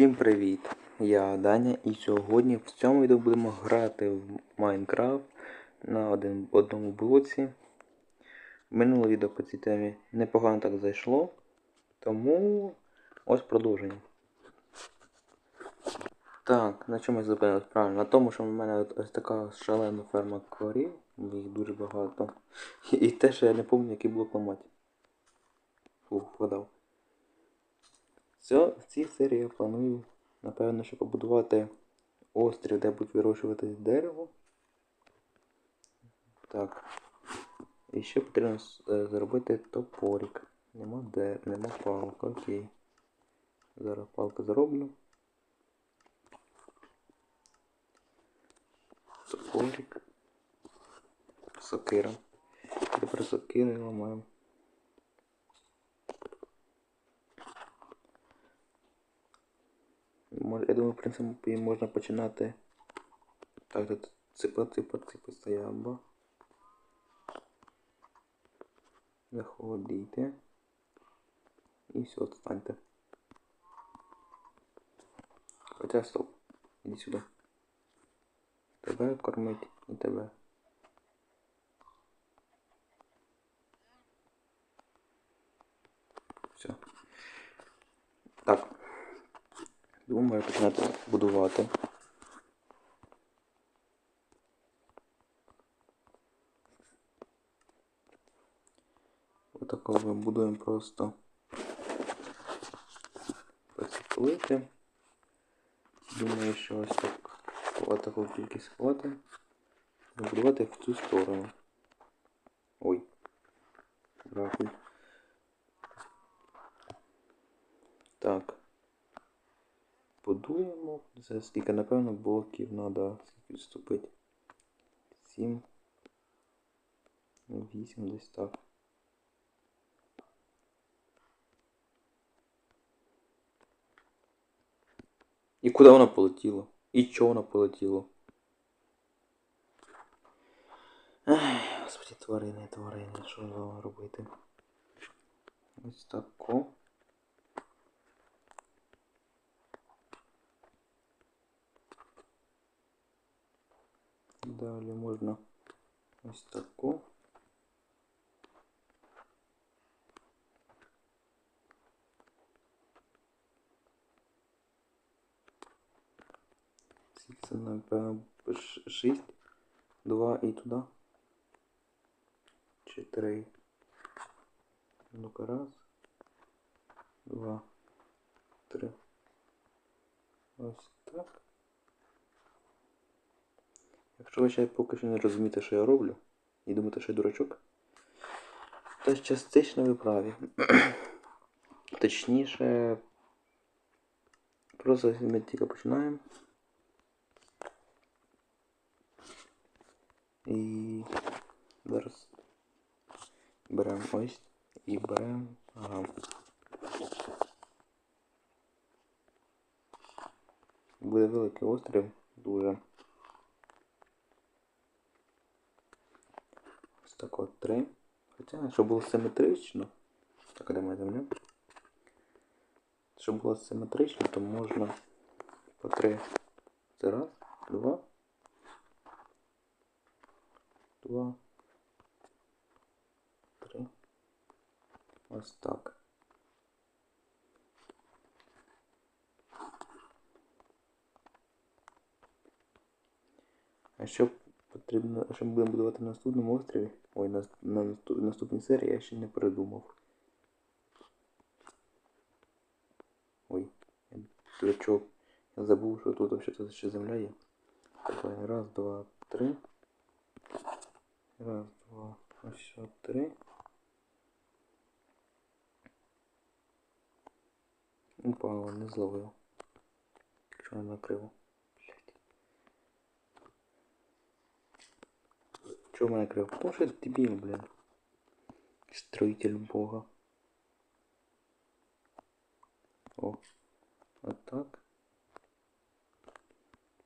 Всім привіт! Я Даня і сьогодні в цьому відео будемо грати в Майнкрафт на один, одному блоці. Минуле відео по цій темі непогано так зайшло, тому ось продовження. Так, на чому я зупинилась? Правильно, на тому, що в мене ось така шалена ферма корів, їх дуже багато. І те, що я не пам'ятаю, який блок ламати. Фух, вгадав. В цій серії я планую, напевно, що побудувати острів, де будуть вирощувати дерево. Так. І ще потрібно е, зробити топорик. Нема де, нема палок, окей. Зараз палку зроблю. Топорик. Сокира. Тепер сокири ламаємо. Я думаю, в принципі, можна починати. Так, тут ципа, ципа, ципа стояба. Заходите. І все, отстаньте. Хоча стоп. Іди сюди. Тебе кормить і тебе. Все. Так. Думаю, починати будувати. Отакого ми будуємо просто посіплити. Думаю, що ось так ось таку кількість хватить. Будувати в цю сторону. Ой. Рахуй. Так. Подуємо. Це скільки, напевно, блоків треба скільки відступити. 7. 8 десь так. І куди воно полетіло? І чого воно полетіло? Ай, господи, тварини, тварини, що робити? Ось тако. Далі можна ось таку. Це, напевно, 6, 2 і туди. Чи 3. Ну-ка, раз. Два. Три. Ось так. Якщо ще поки що не розумієте, що я роблю, і думаєте, що я дурачок, то частично ви праві. Точніше, просто ми тільки починаємо. І зараз беремо ось і беремо. Ага. Буде великий острів, дуже. Так от три. Хоча, щоб було симетрично. Так, де моя земля? Щоб було симетрично, то можна по три. Це раз, два. Два. Три. Ось так. А що потрібно, що ми будемо будувати на наступному острові? Ой, на, на наступ- наступній серії я ще не придумав. Ой, дурачок. Я забув, що тут взагалі ще земля є. Давай, раз, два, три. Раз, два, ось три. Упало, не зловив. Що не Чого в мене крив? Тому що я дебіл, блін. Строитель бога. О. Вот так.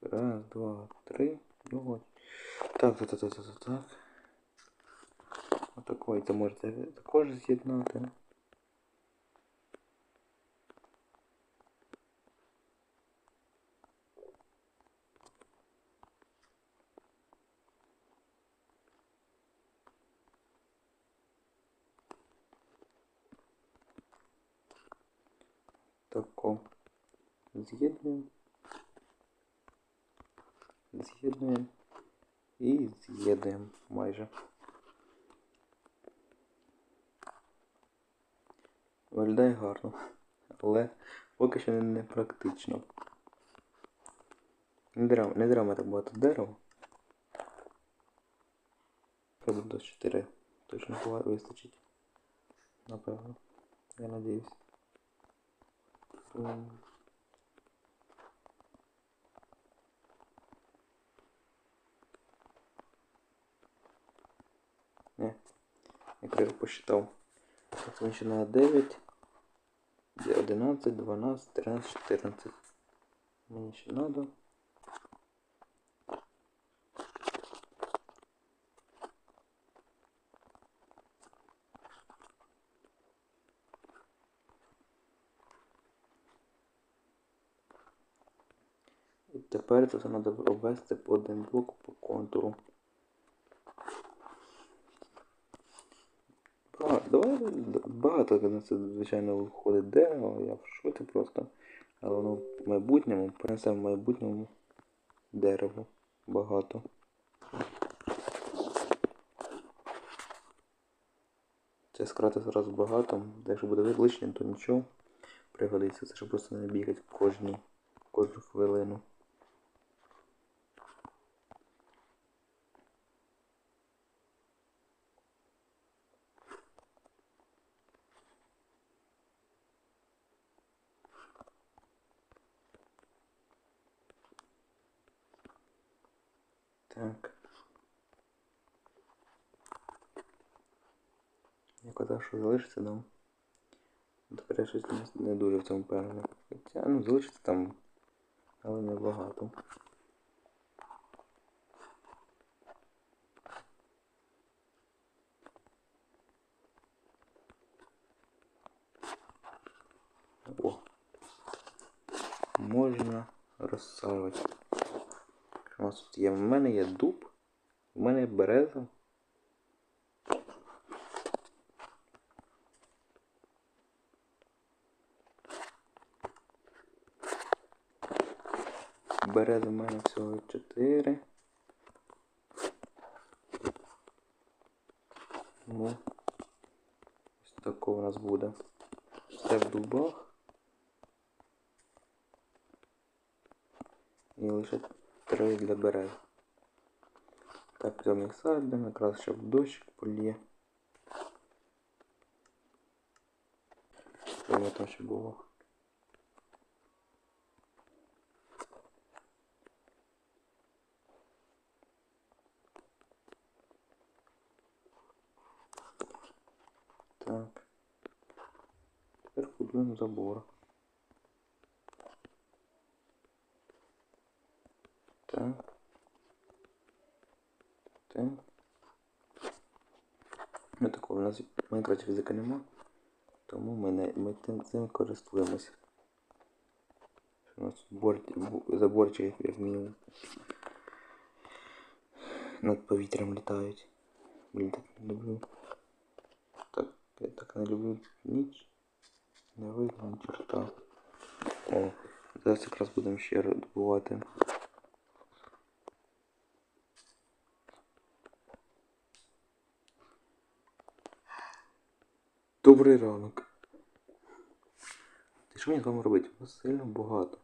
Раз, два, три. Ну вот. Так, так, так, так, так, так. Отакої це можете також з'єднати. Тако. З'єднуємо. З'єднуємо. І з'єднуємо майже. Виглядає гарно. Але поки що не, практично. Не дерев, не дерева так багато дерева. Треба до 4 точно вистачить. Напевно. Я надіюсь. М. Не. Я криво посчитав. На 9. 11, 12, 13, 14. Мені ще надо. І тепер це все треба обвести по один блок по контуру. Багато, давай, багато на це, звичайно, виходить дерево, я в шоці просто. Але воно в майбутньому, принесе в майбутньому дерево багато. Це скрати зараз багато, якщо буде лишнє, то нічого. Пригодиться, це щоб просто не бігати кожні, кожну хвилину. Так. Я казав, що залишиться там. Тепер я щось не, дуже в цьому впевнений. Хоча, ну, залишиться там, але не багато. О. Можна розсаджувати. У нас тут є? У мене є дуб, у мене є береза. Берези в мене всього 4. Ну, ось такого у нас буде. Все в дубах. І лише три для берез. Так, прямо їх садимо, якраз щоб дощ полє. Прямо там ще було. Так. Тепер будуємо забор. Так. Так. Ну такого у нас в Майнкрафті фізика нема. Тому ми, не, ми цим користуємося. У нас бор, заборчики, як мінімум. Над повітрям літають. Блін, так не люблю. Я так не люблю ніч. Не видно ні черта. О, зараз якраз будемо ще добувати. Добрий ранок. Ти що мені з вами робити? У Вас сильно багато.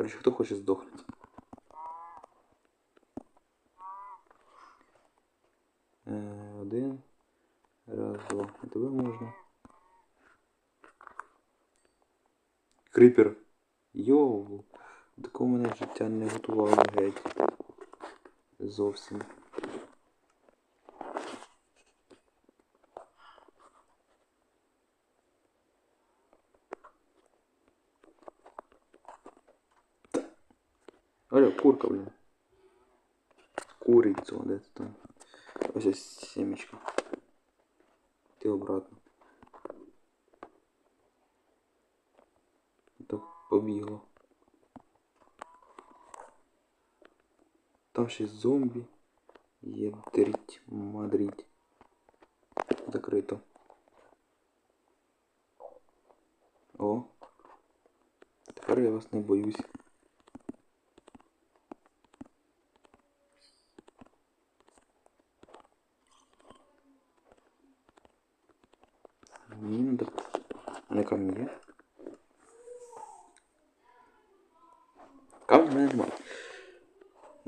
Короче, хто хоче здохнути? Е, Один. Раз, два. Это тебе можна. Крипер. Йоу. Такого мене життя не готувало геть. Зовсім. курка, блін. Курицю, де ти там? Ось ось сімечка. Ти обратно. То побігло. там ще зомбі. Єдріть, мадріть. Закрито. О. Тепер я вас не боюсь.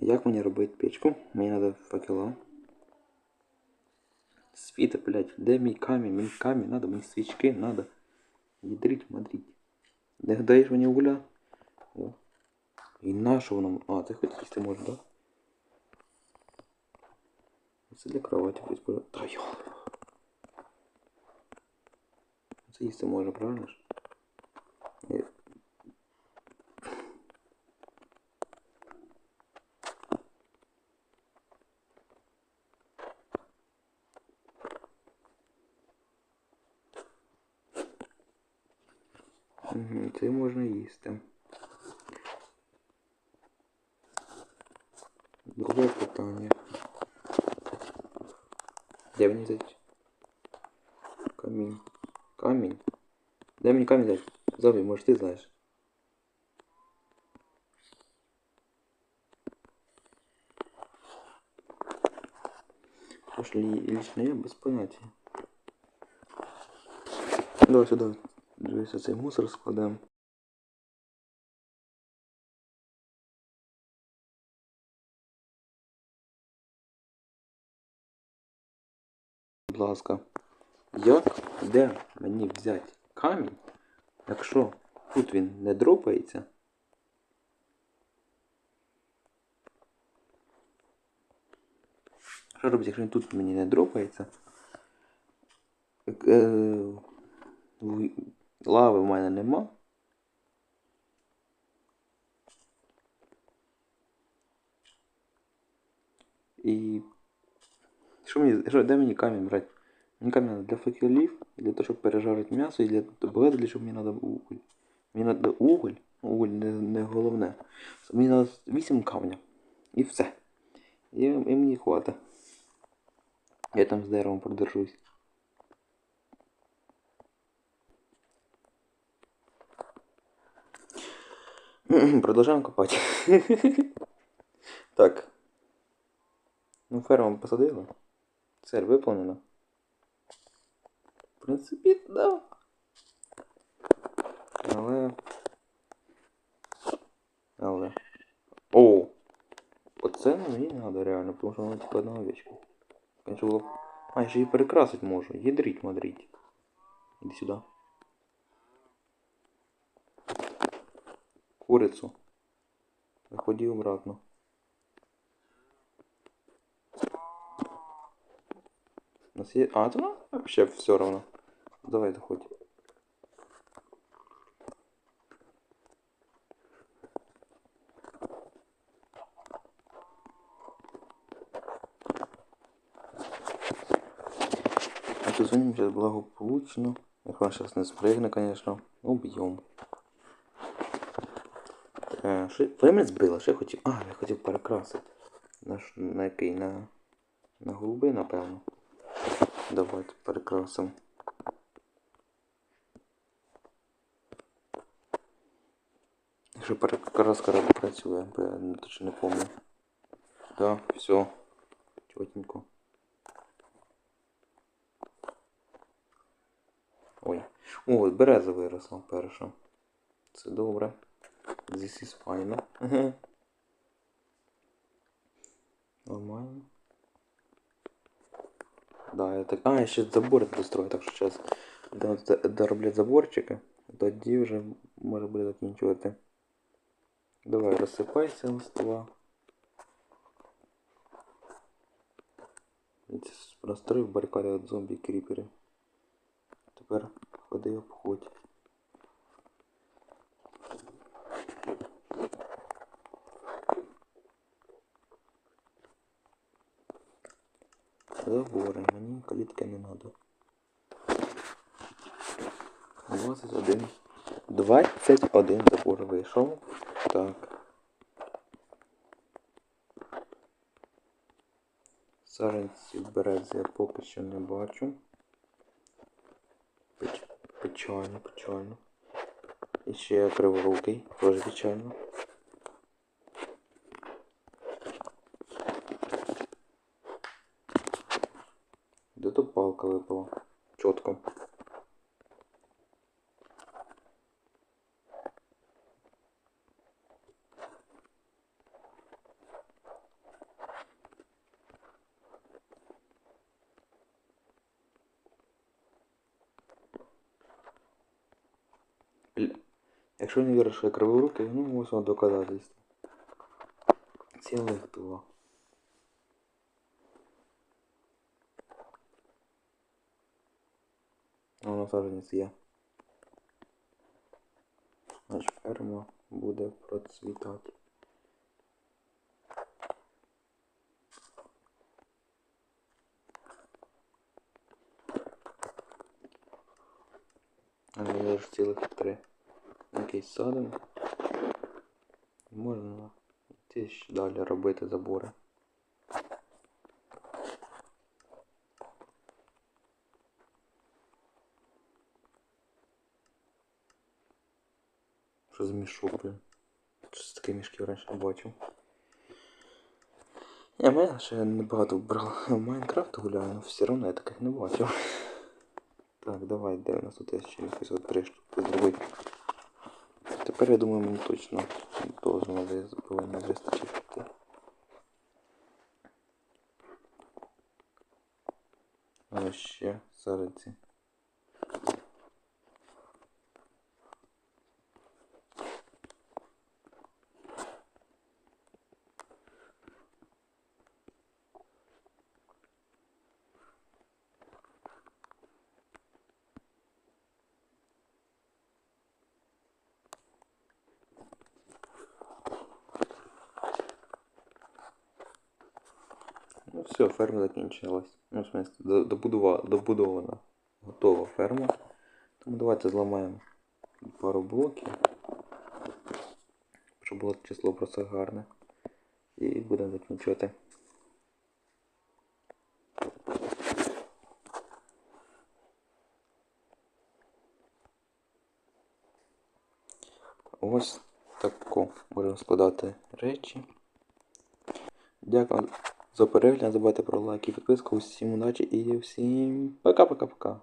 Як мені робити печку? Мені треба факела. Світа, блядь, де мій камінь? Мені камінь надо, мені свічки надо. Ядріть, мадріть. Не даєш мені угля? О. І на що воно? А, це хоч їсти можна, так? Да? Це для кроваті хоч Та йо. Це їсти можна, правильно ж? Угу, це можна їсти. Друге питання. Де мені взяти? Камінь. Камінь? Де мені камінь взяти? Зомбі, може ти знаєш? Пошли лично я без понятия. Давай сюди. Дивися, цей мусор складемо. Будь ласка, як де мені взяти камінь, якщо тут він не дропається? Що робити, якщо він тут мені не дропається? Лави в мене нема. І. Що мені. Що, де мені камінь брати? Мені камінь для факелів, для того, щоб пережарити м'ясо, і для багато для чого мені треба уголь. Мені треба уголь, уголь не, не головне. Мені треба 8 камня. І все. І, і мені хватить. Я там з деревом продержусь. Продолжаем копать. так. Ну, ферму посадила. Цель выполнена. В принципі, да. Але. Але. О! Оце мені не треба реально, тому що воно типа одна овечка. Конечно, було. А, я ще її перекрасити можу. Ядріть, мадріть. Іди сюди. Курицу. Заходи обратно. У нас є... А, то ну, вообще все равно. Давай доходь. А тут за сейчас благополучно. Як он сейчас не спригне, конечно. Уб'єм. Е, Що... Ви що я хотів. А, я хотів перекрасити. На, ш- на який? На, на голубий, напевно. Давайте перекрасимо. Якщо перекраска працює, я точно не помню. Да, все. Чотенько. Ой. О, береза виросла перша. Це добре. This is fine. Нормально. Да, я так. А, я ще забор дострою, так що зараз дороблять заборчики. Тоді вже може буде закінчувати. Давай, розсипайся листва. Розстрою барикади від зомбі кріпери. Тепер ходи обходь. Забори, мені калітки не надо. 21. 21 забор вийшов. Так. Саженців берези я поки що не бачу. Печ... Печально, печально. Ще криворукий, теж печально. Де тут палка випала? Чітко. Бля. Якщо не віриш, що я криворукий, ну можна доказательство. Цілих два. Воно саженець є. Значить ферма буде процвітати. А не ж цілих три. Якийсь садимо. Можна йти ще далі робити забори. Що за мішок, блін? Щось таке мішків раніше не бачив. Я мене ще небагато брав в Майнкрафт гуляю, але все одно я таких не бачив. Так, давай, де у нас тут ще якісь от три штуки зробити. Тепер я думаю, мені точно должно повинно вистачити. А ще сариці. Все, ферма закінчилась. Ну, в смысле, добудова, добудована. Готова ферма. Тому давайте зламаємо пару блоків. Щоб було число просто гарне. І будемо закінчувати. Ось тако можемо складати речі. Дякую за перегляд. Не забувайте про лайк і підписку. Усім удачі і всім пока-пока-пока.